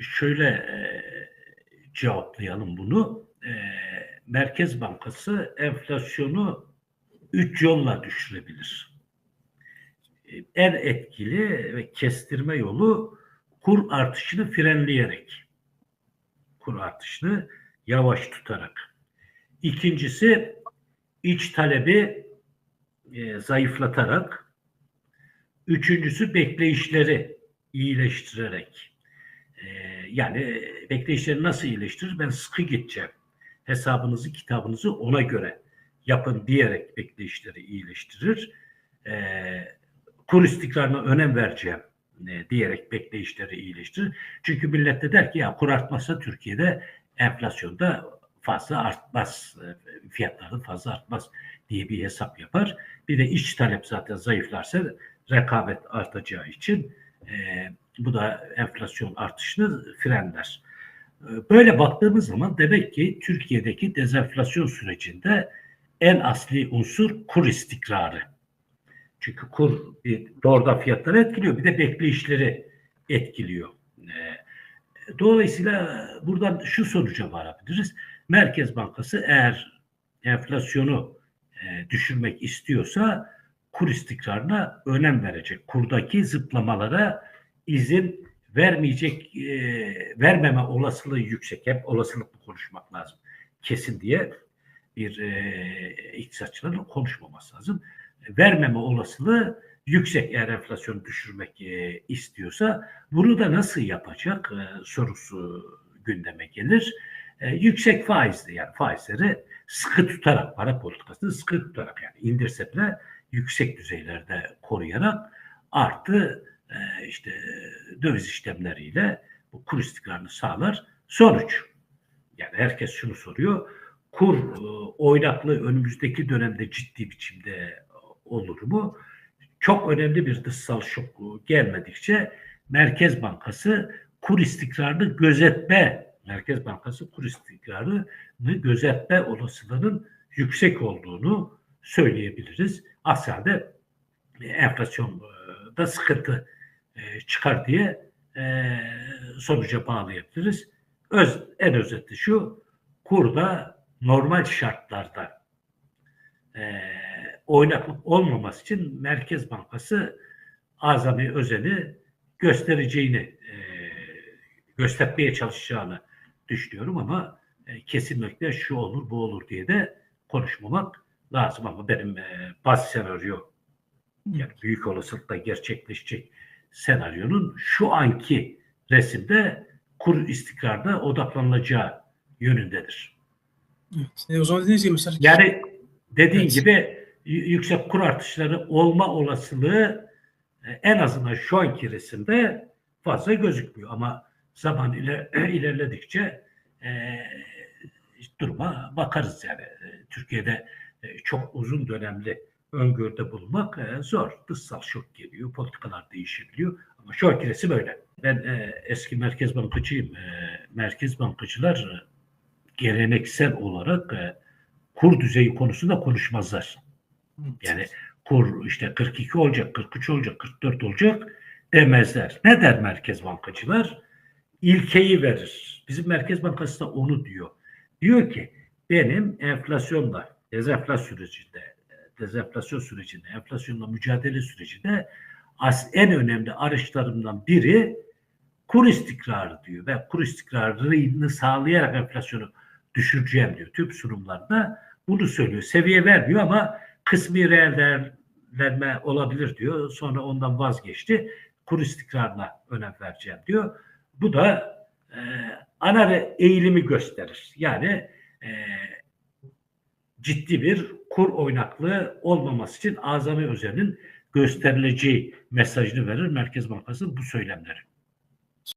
şöyle cevaplayalım bunu. Merkez Bankası enflasyonu üç yolla düşürebilir. En etkili ve kestirme yolu kur artışını frenleyerek. Kur artışını yavaş tutarak. İkincisi iç talebi e, zayıflatarak. Üçüncüsü bekleyişleri iyileştirerek. E, yani bekleyişleri nasıl iyileştirir? Ben sıkı gideceğim. Hesabınızı, kitabınızı ona göre yapın diyerek bekleyişleri iyileştirir. E, kur istikrarına önem vereceğim e, diyerek bekleyişleri iyileştirir. Çünkü millet de der ki ya kur artmazsa Türkiye'de enflasyonda fazla artmaz, e, fiyatları fazla artmaz diye bir hesap yapar. Bir de iç talep zaten zayıflarsa rekabet artacağı için e, bu da enflasyon artışını frenler. E, böyle baktığımız zaman demek ki Türkiye'deki dezenflasyon sürecinde en asli unsur kur istikrarı. Çünkü kur doğrudan fiyatları etkiliyor bir de bekleyişleri etkiliyor. E, dolayısıyla buradan şu sonuca varabiliriz. Merkez Bankası eğer enflasyonu e, düşürmek istiyorsa kur istikrarına önem verecek. Kurdaki zıplamalara izin vermeyecek, e, vermeme olasılığı yüksek. Hep olasılıklı konuşmak lazım. Kesin diye bir e, iktisatçıların konuşmaması lazım. Vermeme olasılığı yüksek eğer enflasyonu düşürmek e, istiyorsa. Bunu da nasıl yapacak e, sorusu gündeme gelir. E, yüksek faizli yani faizleri sıkı tutarak para politikasını sıkı tutarak yani indirse bile yüksek düzeylerde koruyarak artı e, işte döviz işlemleriyle bu kur istikrarını sağlar. Sonuç yani herkes şunu soruyor. Kur e, oynaklığı önümüzdeki dönemde ciddi biçimde olur mu? Çok önemli bir dışsal şok gelmedikçe Merkez Bankası kur istikrarını gözetme Merkez Bankası kur istikrarını gözetme olasılığının yüksek olduğunu söyleyebiliriz. Asya'da enflasyonda sıkıntı e, çıkar diye e, sonuca bağlayabiliriz. Öz, en özeti şu, kurda normal şartlarda e, oynaklık olmaması için Merkez Bankası azami özeni göstereceğini, e, göstermeye çalışacağını düşünüyorum ama e, kesinlikle şu olur bu olur diye de konuşmamak lazım ama benim e, baz senaryo yani büyük olasılıkla gerçekleşecek senaryonun şu anki resimde kur istikrarda odaklanılacağı yönündedir. Evet. E, o zaman dediğiniz gibi mesela Yani dediğin Evet. gibi yüksek kur artışları olma olasılığı e, en azından şu anki resimde fazla gözükmüyor ama zaman ile, ilerledikçe e, duruma bakarız yani. E, Türkiye'de çok uzun dönemli öngörüde bulunmak e, zor. Dışsal şok geliyor, politikalar değişebiliyor ama şu anki resim öyle. Ben e, eski merkez bankacıyım. E, merkez bankacılar e, geleneksel olarak e, kur düzeyi konusunda konuşmazlar. Yani kur işte 42 olacak, 43 olacak, 44 olacak demezler. Ne der merkez bankacılar? İlkeyi verir. Bizim Merkez Bankası da onu diyor. Diyor ki benim enflasyonla, dezenflasyon sürecinde, dezenflasyon sürecinde, enflasyonla mücadele sürecinde en önemli araçlarımdan biri kur istikrarı diyor. Ben kur istikrarını sağlayarak enflasyonu düşüreceğim diyor. Tüm sunumlarda bunu söylüyor. Seviye vermiyor ama kısmi reel değerlenme olabilir diyor. Sonra ondan vazgeçti. Kur istikrarına önem vereceğim diyor. Bu da e, ana eğilimi gösterir. Yani e, ciddi bir kur oynaklığı olmaması için azami özelinin gösterileceği mesajını verir Merkez Bankası bu söylemleri.